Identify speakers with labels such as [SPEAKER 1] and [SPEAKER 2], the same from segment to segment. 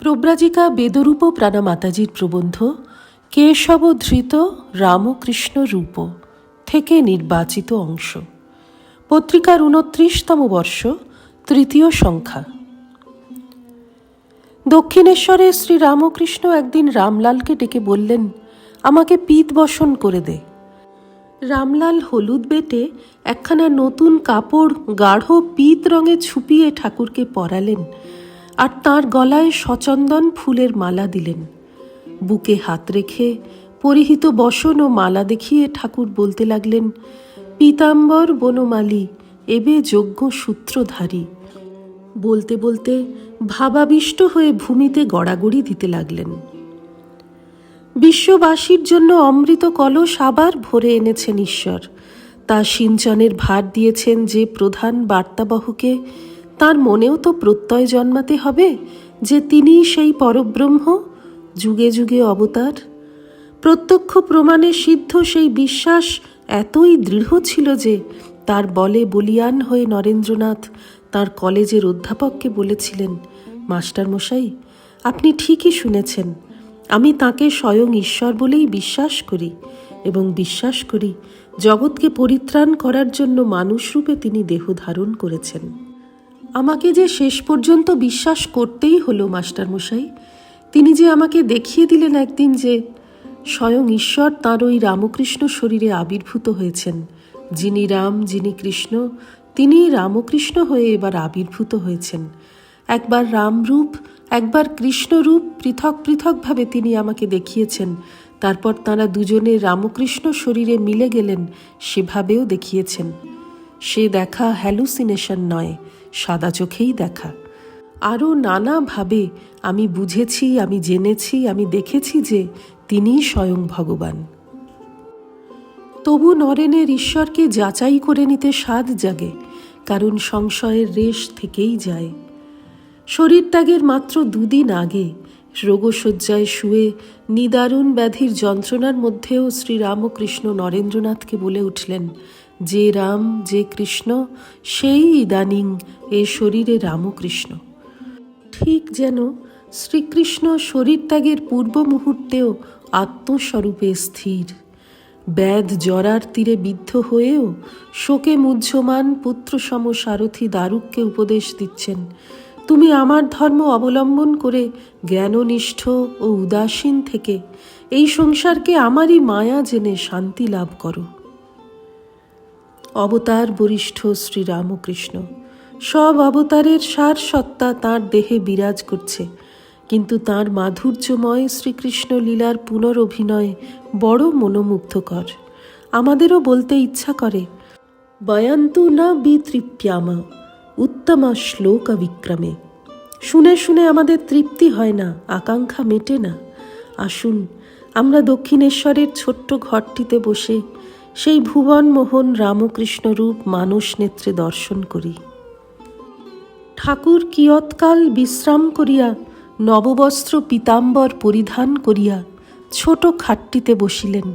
[SPEAKER 1] প্রব্রাজিকা বেদরূপ প্রাণা মাতাজির প্রবন্ধ, কেশব ধৃত রামকৃষ্ণ রূপ থেকে নির্বাচিত অংশ। পত্রিকার উনত্রিশতম বর্ষ, তৃতীয় সংখ্যা। দক্ষিণেশ্বরে শ্রী রামকৃষ্ণ একদিন রামলালকে ডেকে বললেন, আমাকে পিত বসন করে দে। রামলাল হলুদ বেটে একখানা নতুন কাপড় গাঢ় পিত রঙে ছুপিয়ে ঠাকুরকে পরালেন আর তার গলায় সচন্দন ফুলের মালা দিলেন। বুকে হাত রেখে পরিহিত বসন ও মালা দেখিয়ে ঠাকুর বলতে লাগলেন, পীতাম্বর বনমালী, এবে যজ্ঞ সূত্রধারী বলতে বলতে ভাবাবিষ্ট হয়ে ভূমিতে গড়াগড়ি দিতে লাগলেন। বিশ্ববাসীর জন্য অমৃত কলস আবার ভরে এনেছেন ঈশ্বর। তা সিঞ্চনের ভার দিয়েছেন যে প্রধান বার্তাবহকে, তার মনেও তো প্রত্যয় জন্মাতে হবে যে তিনি সেই পরব্রহ্ম, যুগে যুগে অবতার। প্রত্যক্ষ প্রমাণে সিদ্ধ সেই বিশ্বাস এতই দৃঢ় ছিল যে তার বলে বলিয়ান হয়ে নরেন্দ্রনাথ তার কলেজের অধ্যাপককে বলেছিলেন মাস্টার মশাই আপনি ঠিকই শুনেছেন। আমি তাকে স্বয়ং ঈশ্বর বলেই বিশ্বাস করি এবং বিশ্বাস করি জগৎকে পরিত্রাণ করার জন্য মানুষরূপে তিনি দেহ ধারণ করেছেন। আমাকে যে শেষ পর্যন্ত বিশ্বাস করতেই হলো, মাস্টারমশাই। তিনি যে আমাকে দেখিয়ে দিলেন একদিন যে স্বয়ং ঈশ্বর তাঁর ওই রামকৃষ্ণ শরীরে আবির্ভূত হয়েছেন, যিনি রাম, যিনি কৃষ্ণ তিনি রামকৃষ্ণ হয়ে এবার আবির্ভূত হয়েছেন। একবার রামরূপ, একবার কৃষ্ণরূপ পৃথক পৃথকভাবে তিনি আমাকে দেখিয়েছেন। তারপর তাঁরা দুজনে রামকৃষ্ণ শরীরে মিলে গেলেন, সেভাবেও দেখিয়েছেন। সে দেখা হ্যালুসিনেশন নয়, সাদা চোখেই দেখা। আরও নানাভাবে আমি বুঝেছি, আমি জেনেছি, আমি দেখেছি যে তিনিই স্বয়ং ভগবান। তবু নরেনের ঈশ্বরকে যাচাই করে নিতে স্বাদ জাগে। কারণ সংশয়ের রেশ থেকেই যায়। শরীর ত্যাগের মাত্র দুদিন আগে রোগশয্যায় শুয়ে নিদারুণ ব্যাধির যন্ত্রণার মধ্যেও শ্রীরামকৃষ্ণ নরেন্দ্রনাথকে বলে উঠলেন, যে রাম, যে কৃষ্ণ, সেই ইদানিং এ শরীরে রামকৃষ্ণ। ঠিক যেন শ্রীকৃষ্ণ শরীর ত্যাগের পূর্ব মুহূর্তেও আত্মস্বরূপে স্থির। ব্যাধ জরার তীরে বিদ্ধ হয়েও শোকে মুহ্যমান পুত্রসম সারথী দারুককে উপদেশ দিচ্ছেন, তুমি আমার ধর্ম অবলম্বন করে জ্ঞাননিষ্ঠ ও উদাসীন থেকে এই সংসারকে আমারই মায়া জেনে শান্তি লাভ করো। অবতার বরিষ্ঠ শ্রীরামকৃষ্ণ, সব অবতারের সার সত্তা তাঁর দেহে বিরাজ করছে। কিন্তু তাঁর মাধুর্যময় শ্রীকৃষ্ণ লীলার পুনরভিনয় বড় মনোমুগ্ধকর। আমাদেরও বলতে ইচ্ছা করে, বয়ান্তু না বিতৃপ্যামা, উত্তমা শ্লোক বিক্রমে। শুনে শুনে আমাদের তৃপ্তি হয় না, আকাঙ্ক্ষা মেটে না। আসুন, আমরা দক্ষিণেশ্বরের ছোট্ট ঘরটিতে বসে সেই ভুবন মোহন রামকৃষ্ণ রূপ মানস নেত্রে দর্শন করি। ঠাকুর কিয়ৎকাল বিশ্রাম করিয়া নববস্ত্র পীতাম্বর পরিধান করিয়া ছোট খাটটিতে বসিলেন।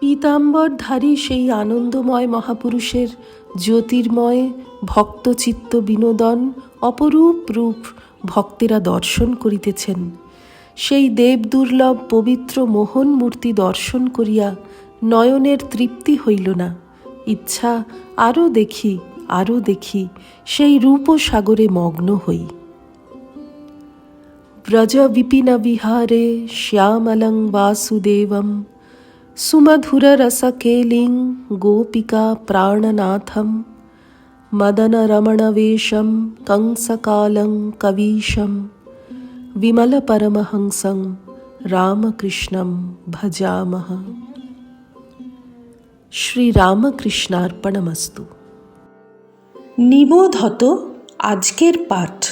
[SPEAKER 1] পীতাম্বরধারী সেই আনন্দময় মহাপুরুষের জ্যোতির্ময় ভক্তচিত্ত বিনোদন অপরূপ রূপ ভক্তেরা দর্শন করিতেছেন। সেই দেব দুর্লভ পবিত্র মোহন মূর্তি দর্শন করিয়া নয়নের তৃপ্তি হইল না। ইচ্ছা আরও দেখি আরও দেখি, সেই রূপ সাগরে মগ্ন হই। রসকেলিং গোপিকা প্রাণনাথম মদন রমণবেশম কংসকালং কবীশম বিমল পরমহংসং রামকৃষ্ণম ভজামহ শ্রীরামকৃষ্ণার্পণমস্তু নিবোধত আজকের পাঠ